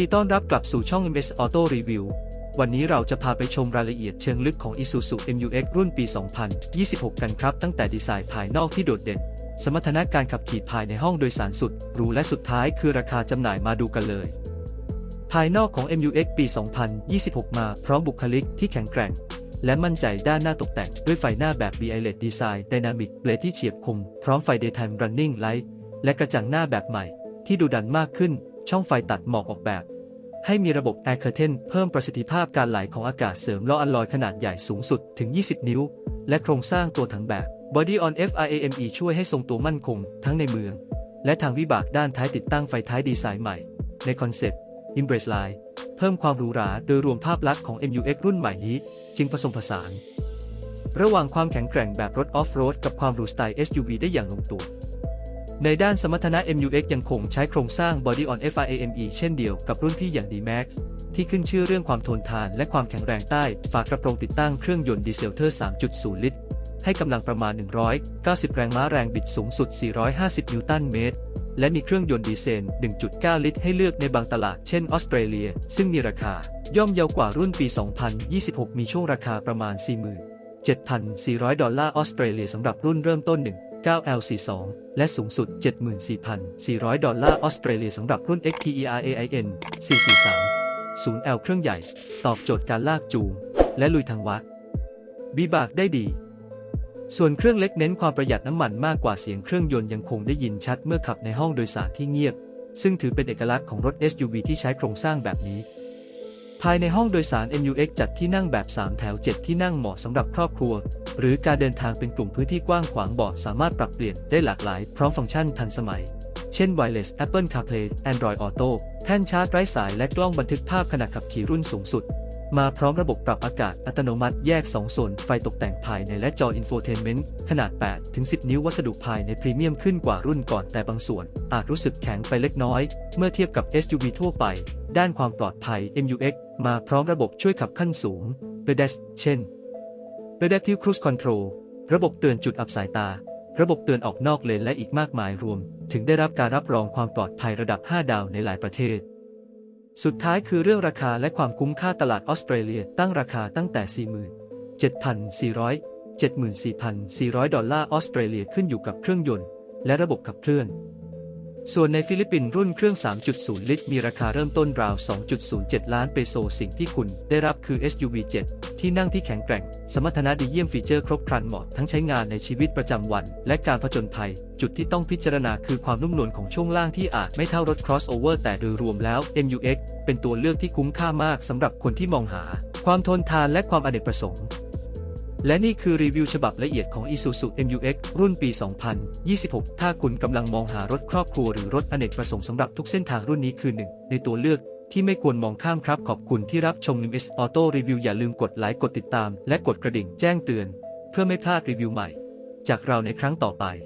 ดีต้อนรับกลับสู่ช่อง MS Auto Review วันนี้เราจะพาไปชมรายละเอียดเชิงลึกของ Isuzu MUX รุ่นปี 2026 กันครับ ตั้งแต่ดีไซน์ภายนอกที่โดดเด่น สมรรถนะการขับขี่ภายในห้องโดยสารสุดหรูและสุดท้ายคือราคาจำหน่ายมาดูกันเลย ภายนอกของ MUX ปี 2026 มาพร้อมบุคลิกที่แข็งแกร่ง และมั่นใจด้านหน้าตกแต่งด้วยไฟหน้าแบบ BI-LED Design Dynamic Blade ที่เฉียบคม พร้อมไฟ Daytime Running Light และกระจังหน้าแบบใหม่ ที่ดูดันมากขึ้น ช่องไฟตัดหมอกออกแบบ ให้มีระบบ Air Curtain เพิ่มประสิทธิภาพการไหลของอากาศเสริมล้ออัลลอยขนาดใหญ่สูงสุดถึง 20 นิ้ว และโครงสร้างตัวถังแบบ Body on FRAME ช่วยให้ทรงตัวมั่นคง ทั้งในเมือง และทางวิบากด้านท้ายติดตั้งไฟท้ายดีไซน์ใหม่ ในคอนเซปต์ Embrace Line เพิ่มความหรูหราโดยรวมภาพลักษณ์ของ MUX รุ่นใหม่นี้ จึงผสมผสาน ระหว่างความแข็งแกร่งแบบรถออฟโรดกับความหรูสไตล์ SUV ได้อย่างลงตัว ในด้านสมรรถนะ MUX ยังคงใช้โครงสร้าง Body on FRAME เช่นเดียวกับรุ่นพี่อย่าง D-Max ที่ขึ้นชื่อเรื่องความทนทานและความแข็งแรงใต้ ฝากระโปรงติดตั้งเครื่องยนต์ดีเซลเทอร์ 3.0 ลิตร ให้กำลังประมาณ 190 แรงม้าแรงบิดสูงสุด 450 นิวตันเมตร และมีเครื่องยนต์ดีเซล 1.9 ลิตร ให้เลือกในบางตลาดเช่นออสเตรเลีย ซึ่งมีราคา ย่อมเยาวกว่ารุ่นปี 2026 มีช่วงราคาประมาณ 47,400 ดอลลาร์ออสเตรเลียสำหรับรุ่นเริ่มต้น 9L42 และสูงสุด 74,400 ดอลลาร์ออสเตรเลียสำหรับรุ่น XTERAIN 443 0L เครื่องใหญ่ ตอบโจทย์การลากจูง และลุยทางวัดบีบากได้ดี ส่วนเครื่องเล็กเน้นความประหยัดน้ำมันมากกว่าเสียงเครื่องยนต์ยังคงได้ยินชัดเมื่อขับในห้องโดยสารที่เงียบ ซึ่งถือเป็นเอกลักษณ์ของรถ SUV ที่ใช้โครงสร้างแบบนี้ ภายในห้องโดยสาร MUX จัดที่นั่งแบบ 3 แถว 7 ที่นั่งเหมาะสำหรับครอบครัว หรือการเดินทางเป็นกลุ่มพื้นที่กว้างขวางเบาะสามารถปรับเปลี่ยนได้หลากหลาย พร้อมฟังก์ชันทันสมัย เช่น Wireless Apple CarPlay Android Auto แท่นชาร์จไร้สายและกล้องบันทึกภาพขณะขับขี่รุ่นสูงสุด มาพร้อมระบบปรับอากาศอัตโนมัติแยก2โซนไฟตกแต่งภายในและจออินโฟเทนเมนต์ขนาด8-10 นิ้ววัสดุภายในพรีเมียมขึ้นกว่ารุ่นก่อนแต่บางส่วน อาจรู้สึกแข็งไปเล็กน้อย เมื่อเทียบกับ SUV ทั่วไป ด้านความปลอดภัย MUX มาพร้อมระบบช่วยขับขั้นสูง ADAS เช่น Adaptive Cruise Control ระบบเตือนจุดอับสายตา ระบบเตือนออกนอกเลนและอีกมากมายรวม ถึงได้รับการรับรองความปลอดภัยระดับ 5 ดาวในหลายประเทศ สุดท้ายคือเรื่องราคาและความคุ้มค่าตลาดออสเตรเลียตั้งราคาตั้งแต่ 47,400 74,400 ดอลลาร์ออสเตรเลียขึ้นอยู่กับเครื่องยนต์ และระบบขับเคลื่อน ส่วนในฟิลิปปินส์รุ่นเครื่อง 3.0 ลิตร มีราคาเริ่มต้นราว 2.07 ล้านเปโซ สิ่งที่คุณได้รับคือ SUV 7 ที่นั่งที่แข็งแกร่ง สมรรถนะดีเยี่ยมฟีเจอร์ครบครันเหมาะทั้งใช้งานในชีวิตประจำวัน และการผจญภัย จุดที่ต้องพิจารณาคือความนุ่มนวลของช่วงล่างที่อาจไม่เท่ารถ crossover แต่โดยรวมแล้ว MUX เป็นตัวเลือกที่คุ้มค่ามากสำหรับคนที่มองหา ความทนทานและความอเนกประสงค์ และนี่คือรีวิวฉบับละเอียดของ Isuzu MUX รุ่นปี 2026 ถ้าคุณกำลังมองหารถครอบครัวหรือรถอเนกประสงค์สำหรับทุกเส้นทางรุ่นนี้คือหนึ่งในตัวเลือกที่ไม่ควรมองข้ามครับขอบคุณที่รับชม MS Auto Review อย่าลืมกดไลค์กดติดตาม และกดกระดิ่งแจ้งเตือน เพื่อไม่พลาดรีวิวใหม่ จากเราในครั้งต่อไป